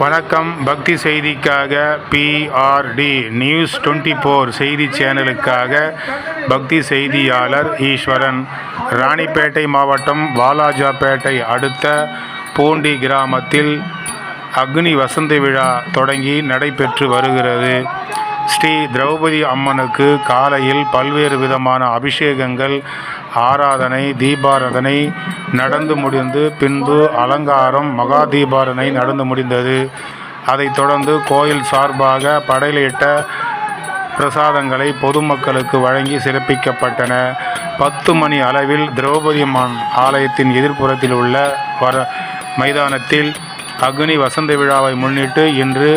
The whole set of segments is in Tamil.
வணக்கம். பக்தி செய்திக்காக பிஆர்டி நியூஸ் டுவெண்ட்டி ஃபோர் செய்தி சேனலுக்காக பக்தி செய்தியாளர் ஈஸ்வரன். ராணிப்பேட்டை மாவட்டம் வாலாஜாபேட்டை அடுத்த பூண்டி கிராமத்தில் அக்னி வசந்த விழா தொடங்கி நடைபெற்று வருகிறது. ஸ்ரீ திரௌபதி அம்மனுக்கு காலையில் பல்வேறு விதமான அபிஷேகங்கள் ஆராதனை தீபாராதனை நடந்து முடிந்து பின்பு அலங்காரம் மகா தீபாராதனை நடந்து முடிந்தது. அதைத் தொடர்ந்து கோயில் சார்பாக படையிலிட்ட பிரசாதங்களை பொதுமக்களுக்கு வழங்கி சிறப்பிக்கப்பட்டன. பத்து மணி அளவில் திரௌபதி அம்மன் ஆலயத்தின் எதிர்ப்புறத்தில் உள்ள வர மைதானத்தில் அக்னி வசந்த விழாவை முன்னிட்டு இன்று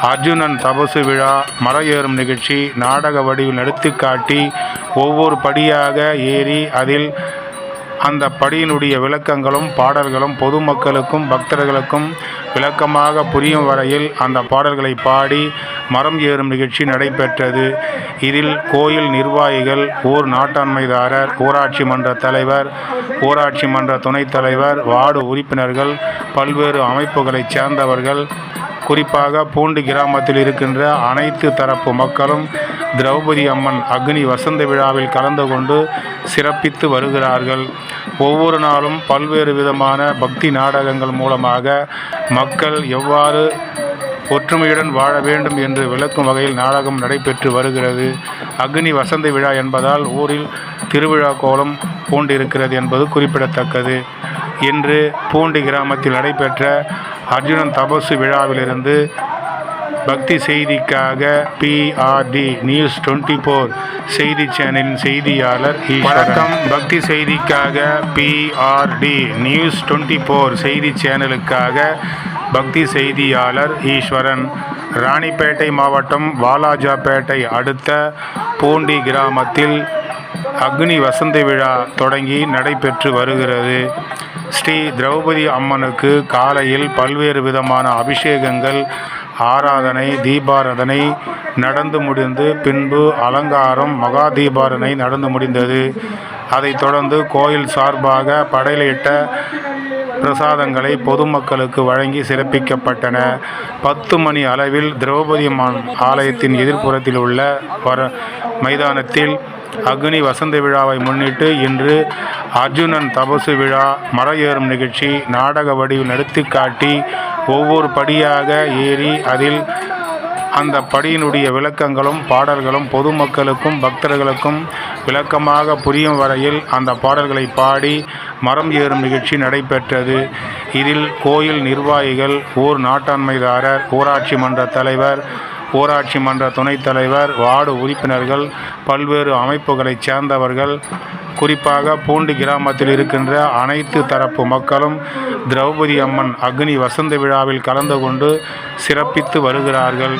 அர்ஜுனன் தபசு விழா மர ஏறும் நிகழ்ச்சி நாடக வடிவில் எடுத்துக்காட்டி காட்டி ஒவ்வொரு படியாக ஏறி அதில் அந்த படியினுடைய விளக்கங்களும் பாடல்களும் பொதுமக்களுக்கும் பக்தர்களுக்கும் விளக்கமாக புரியும் வரையில் அந்த பாடல்களை பாடி மரம் ஏறும் நிகழ்ச்சி நடைபெற்றது. இதில் கோயில் நிர்வாகிகள் ஊர் நாட்டாண்மைதாரர் ஊராட்சி மன்ற தலைவர் ஊராட்சி மன்ற துணைத் தலைவர் வார்டு உறுப்பினர்கள் பல்வேறு அமைப்புகளைச் சேர்ந்தவர்கள் குறிப்பாக பூண்டு கிராமத்தில் இருக்கின்ற அனைத்து தரப்பு மக்களும் திரௌபதி அம்மன் அக்னி வசந்த விழாவில் கலந்து கொண்டு சிறப்பித்து வருகிறார்கள். ஒவ்வொரு நாளும் பல்வேறு விதமான பக்தி நாடகங்கள் மூலமாக மக்கள் எவ்வாறு ஒற்றுமையுடன் வாழ வேண்டும் என்று விளக்கும் வகையில் நாடகம் நடைபெற்று வருகிறது. அக்னி வசந்த விழா என்பதால் ஊரில் திருவிழா கோலம் பூண்டிருக்கிறது என்பது குறிப்பிடத்தக்கது. இன்று பூண்டி கிராமத்தில் நடைபெற்ற அர்ஜுனன் தபசு விழாவிலிருந்து பக்தி செய்திக்காக பிஆர்டி நியூஸ் டுவெண்ட்டி ஃபோர் செய்தி சேனலின் செய்தியாளர் வணக்கம். பக்தி செய்திக்காக பிஆர்டி நியூஸ் டுவெண்ட்டி ஃபோர் செய்தி சேனலுக்காக பக்தி செய்தியாளர் ஈஸ்வரன். ராணிப்பேட்டை மாவட்டம் வாலாஜாபேட்டை அடுத்த பூண்டி கிராமத்தில் அக்னி வசந்த விழா தொடங்கி நடைபெற்று வருகிறது. ஸ்ரீ திரௌபதி அம்மனுக்கு காலையில் பல்வேறு விதமான அபிஷேகங்கள் ஆராதனை தீபாராதனை நடந்து முடிந்து பின்பு அலங்காரம் மகா தீபாராதனை நடந்து முடிந்தது. அதைத் தொடர்ந்து கோயில் சார்பாக படையிலிட்ட பிரசாதங்களை பொதுமக்களுக்கு வழங்கி சிறப்பிக்கப்பட்டன. பத்து மணி அளவில் திரௌபதி அம்மன் ஆலயத்தின் எதிர்ப்புறத்தில் உள்ள வர மைதானத்தில் அக்னி வசந்த விழாவை முன்னிட்டு இன்று அர்ஜுனன் தபசு விழா மர ஏறும் நிகழ்ச்சி நாடக வடிவில் நடத்தி காட்டி ஒவ்வொரு படியாக ஏறி அதில் அந்த படியினுடைய விளக்கங்களும் பாடல்களும் பொதுமக்களுக்கும் பக்தர்களுக்கும் விளக்கமாக புரியும் வரையில் அந்த பாடல்களை பாடி மரம் ஏறும் நிகழ்ச்சி நடைபெற்றது. இதில் கோயில் நிர்வாகிகள் ஊர் நாட்டாண்மைதாரர் ஊராட்சி மன்ற தலைவர் ஊராட்சி மன்ற துணைத் தலைவர் வார்டு உறுப்பினர்கள் பல்வேறு அமைப்புகளைச் சேர்ந்தவர்கள் குறிப்பாக பூண்டு கிராமத்தில் இருக்கின்ற அனைத்து தரப்பு மக்களும் திரௌபதி அம்மன் அக்னி வசந்த விழாவில் கலந்து கொண்டு சிறப்பித்து வருகிறார்கள்.